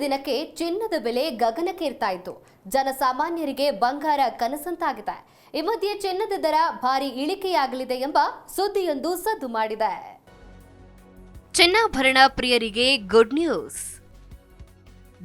ದಿನಕ್ಕೆ ಚಿನ್ನದ ಬೆಲೆ ಗಗನಕ್ಕೇರ್ತಾ ಇತ್ತು ಜನಸಾಮಾನ್ಯರಿಗೆ ಬಂಗಾರ ಕನಸಂತಾಗಿದೆ. ಈ ಮಧ್ಯೆ ಚಿನ್ನದ ದರ ಭಾರಿ ಇಳಿಕೆಯಾಗಲಿದೆ ಎಂಬ ಸುದ್ದಿಯೊಂದು ಸದ್ದು ಮಾಡಿದೆ. ಚಿನ್ನಾಭರಣ ಪ್ರಿಯರಿಗೆ ಗುಡ್ ನ್ಯೂಸ್.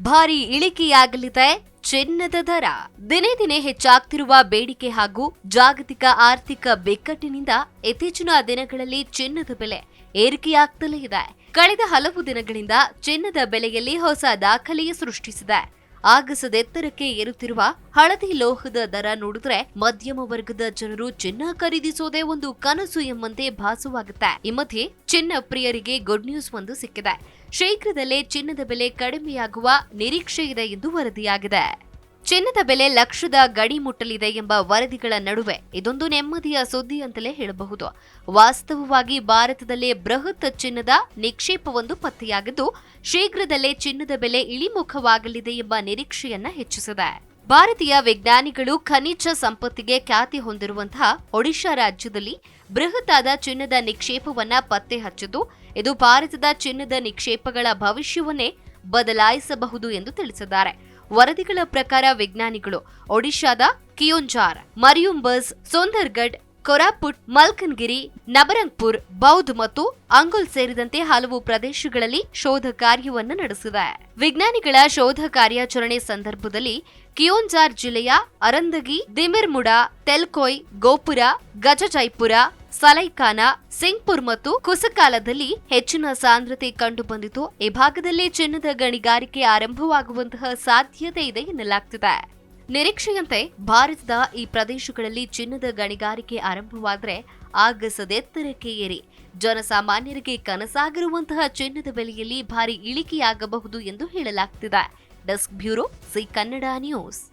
ಭಾರಿ ಇಳಿಕೆಯಾಗಲಿದೆ ಚಿನ್ನದ ದರ. ದಿನೇ ದಿನೇ ಹೆಚ್ಚಾಗ್ತಿರುವ ಬೇಡಿಕೆ ಹಾಗೂ ಜಾಗತಿಕ ಆರ್ಥಿಕ ಬಿಕ್ಕಟ್ಟಿನಿಂದ ಇತ್ತೀಚಿನ ದಿನಗಳಲ್ಲಿ ಚಿನ್ನದ ಬೆಲೆ ಏರಿಕೆಯಾಗ್ತಲೇ ಇದೆ. ಕಳೆದ ಹಲವು ದಿನಗಳಿಂದ ಚಿನ್ನದ ಬೆಲೆಯಲ್ಲಿ ಹೊಸ ದಾಖಲೆಯೇ ಸೃಷ್ಟಿಸಿದೆ. ಆಗಸದೆತ್ತರಕ್ಕೆ ಏರುತ್ತಿರುವ ಹಳದಿ ಲೋಹದ ದರ ನೋಡಿದ್ರೆ ಮಧ್ಯಮ ವರ್ಗದ ಜನರು ಚಿನ್ನ ಖರೀದಿಸೋದೇ ಒಂದು ಕನಸು ಎಂಬಂತೆ ಭಾಸವಾಗುತ್ತೆ. ಈ ಮಧ್ಯೆ ಚಿನ್ನ ಪ್ರಿಯರಿಗೆ ಗುಡ್ ನ್ಯೂಸ್ ಒಂದು ಸಿಕ್ಕಿದೆ. ಶೀಘ್ರದಲ್ಲೇ ಚಿನ್ನದ ಬೆಲೆ ಕಡಿಮೆಯಾಗುವ ನಿರೀಕ್ಷೆ ಇದೆ ಎಂದು ವರದಿಯಾಗಿದೆ. ಚಿನ್ನದ ಬೆಲೆ ಲಕ್ಷದ ಗಡಿ ಮುಟ್ಟಲಿದೆ ಎಂಬ ವರದಿಗಳ ನಡುವೆ ಇದೊಂದು ನೆಮ್ಮದಿಯ ಸುದ್ದಿ ಅಂತಲೇ ಹೇಳಬಹುದು. ವಾಸ್ತವವಾಗಿ ಭಾರತದಲ್ಲೇ ಬೃಹತ್ ಚಿನ್ನದ ನಿಕ್ಷೇಪವೊಂದು ಪತ್ತೆಯಾಗಿದ್ದು, ಶೀಘ್ರದಲ್ಲೇ ಚಿನ್ನದ ಬೆಲೆ ಇಳಿಮುಖವಾಗಲಿದೆ ಎಂಬ ನಿರೀಕ್ಷೆಯನ್ನ ಹೆಚ್ಚಿಸಿದೆ. ಭಾರತೀಯ ವಿಜ್ಞಾನಿಗಳು ಖನಿಜ ಸಂಪತ್ತಿಗೆ ಖ್ಯಾತಿ ಹೊಂದಿರುವಂತಹ ಒಡಿಶಾ ರಾಜ್ಯದಲ್ಲಿ ಬೃಹತ್ತಾದ ಚಿನ್ನದ ನಿಕ್ಷೇಪವನ್ನ ಪತ್ತೆ ಹಚ್ಚಿದ್ದು ಇದು ಭಾರತದ ಚಿನ್ನದ ನಿಕ್ಷೇಪಗಳ ಭವಿಷ್ಯವನ್ನೇ ಬದಲಾಯಿಸಬಹುದು ಎಂದು ತಿಳಿಸಿದ್ದಾರೆ. ವರದಿಗಳ ಪ್ರಕಾರ ವಿಜ್ಞಾನಿಗಳು ಒಡಿಶಾದ ಕಿಯೋಂಜಾರ್, ಮರಿಯುಂಬಸ್ ಸುಂದರ್ಗಢ್ ಕೊರಾಪುಟ್, ಮಲ್ಕನ್ಗಿರಿ, ನಬರಂಗ್ಪುರ್ ಬೌದ್ಧ ಮತ್ತು ಅಂಗುಲ್ ಸೇರಿದಂತೆ ಹಲವು ಪ್ರದೇಶಗಳಲ್ಲಿ ಶೋಧ ಕಾರ್ಯವನ್ನು ನಡೆಸಿದೆ. ವಿಜ್ಞಾನಿಗಳ ಶೋಧ ಕಾರ್ಯಾಚರಣೆ ಸಂದರ್ಭದಲ್ಲಿ ಕಿಯೋಂಜಾರ್ ಜಿಲ್ಲೆಯ ಅರಂದಗಿ, ದಿಮಿರ್ಮುಡ, ತೆಲ್ಕೊಯ್, ಗೋಪುರ, ಗಜಜೈಪುರ ಸಲೈಖಾನ, ಸಿಂಗ್ಪುರ್ ಮತ್ತು ಕುಸಕಾಲದಲ್ಲಿ ಹೆಚ್ಚಿನ ಸಾಂದ್ರತೆ ಕಂಡುಬಂದಿತು ಈ ಭಾಗದಲ್ಲಿ ಚಿನ್ನದ ಗಣಿಗಾರಿಕೆ ಆರಂಭವಾಗುವಂತಹ ಸಾಧ್ಯತೆ ಇದೆ ಎನ್ನಲಾಗ್ತಿದೆ. ನಿರೀಕ್ಷೆಯಂತೆ ಭಾರತದ ಈ ಪ್ರದೇಶಗಳಲ್ಲಿ ಚಿನ್ನದ ಗಣಿಗಾರಿಕೆ ಆರಂಭವಾದರೆ ಆಗಸದೆತ್ತರಕ್ಕೆ ಏರಿ. ಜನಸಾಮಾನ್ಯರಿಗೆ ಕನಸಾಗಿರುವಂತಹ ಚಿನ್ನದ ಬೆಲೆಯಲ್ಲಿ ಭಾರಿ ಇಳಿಕೆಯಾಗಬಹುದು ಎಂದು ಹೇಳಲಾಗ್ತಿದೆ. Desk bureau C Kannada news.